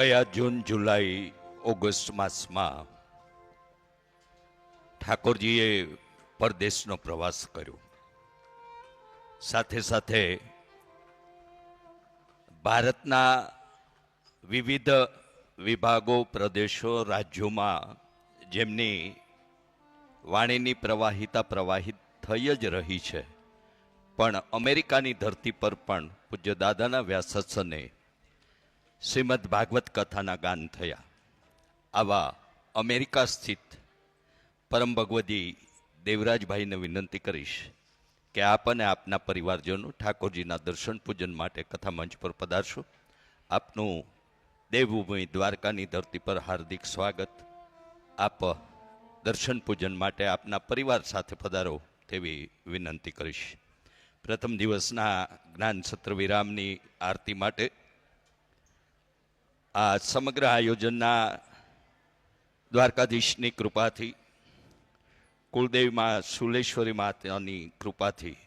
ગયા જૂન, જુલાઈ, ઓગસ્ટ માસમાં ઠાકોરજીએ પરદેશનો પ્રવાસ કર્યો. સાથે સાથે ભારતના વિવિધ વિભાગો, પ્રદેશો, રાજ્યોમાં જેમની વાણીની પ્રવાહિતા પ્રવાહિત થઈ જ રહી છે, પણ અમેરિકાની ધરતી પર પણ પૂજ્ય દાદાના વ્યાસત્સને શ્રીમદ ભાગવત કથાના ગાન થયા. આવા અમેરિકા સ્થિત પરમ ભગવદી દેવરાજભાઈને વિનંતી કરીશ કે આપ અને આપના પરિવારજનો ઠાકોરજીના દર્શન પૂજન માટે કથા મંચ પર પધારશો. આપનું દેવભૂમિ દ્વારકાની ધરતી પર હાર્દિક સ્વાગત. આપ દર્શન પૂજન માટે આપના પરિવાર સાથે પધારો તેવી વિનંતી કરીશ. પ્રથમ દિવસના જ્ઞાન સત્ર વિરામની આરતી માટે આ સમગ્ર આયોજનના દ્વારકાધીશની કૃપાથી કુલદેવીમાં સુલેશ્વરી માતાની કૃપાથી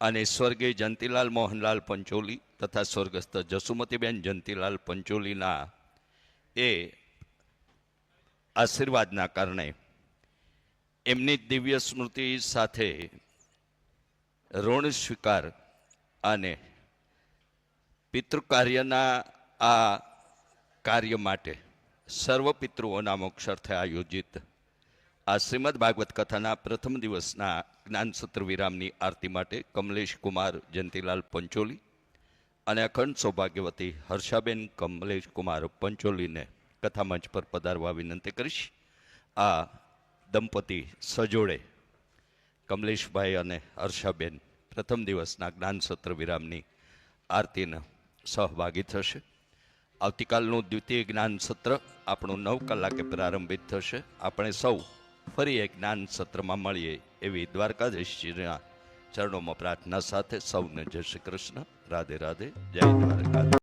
અને સ્વર્ગીય જંતીલાલ મોહનલાલ પંચોલી તથા સ્વર્ગસ્થ જસુમતીબેન જંતીલાલ પંચોલીના એ આશીર્વાદના કારણે એમની દિવ્ય સ્મૃતિ સાથે ઋણ સ્વીકાર અને પિતૃકાર્યના આ કાર્ય માટે સર્વ પિતૃઓના મોક્ષર્થે આયોજિત આ શ્રીમદ ભાગવત કથાના પ્રથમ દિવસના જ્ઞાનસત્ર વિરામની આરતી માટે કમલેશ કુમાર, જયંતિલાલ પંચોલી અને અખંડ સૌભાગ્યવતી હર્ષાબેન કમલેશ કુમાર પંચોલીને કથા મંચ પર પધારવા વિનંતી કરીશ. આ દંપતી સજોડે કમલેશભાઈ અને હર્ષાબેન પ્રથમ દિવસના જ્ઞાન સત્ર વિરામની આરતીના સહભાગી થશે. આવતીકાલનું દ્વિતીય જ્ઞાન સત્ર આપણું નવ કલાકે પ્રારંભિત થશે. આપણે સૌ ફરી એક જ્ઞાન સત્રમાં મળીએ એવી દ્વારકાધીશજીના ચરણોમાં પ્રાર્થના સાથે સૌને જય શ્રી કૃષ્ણ. રાધે રાધે. જય દ્વારકા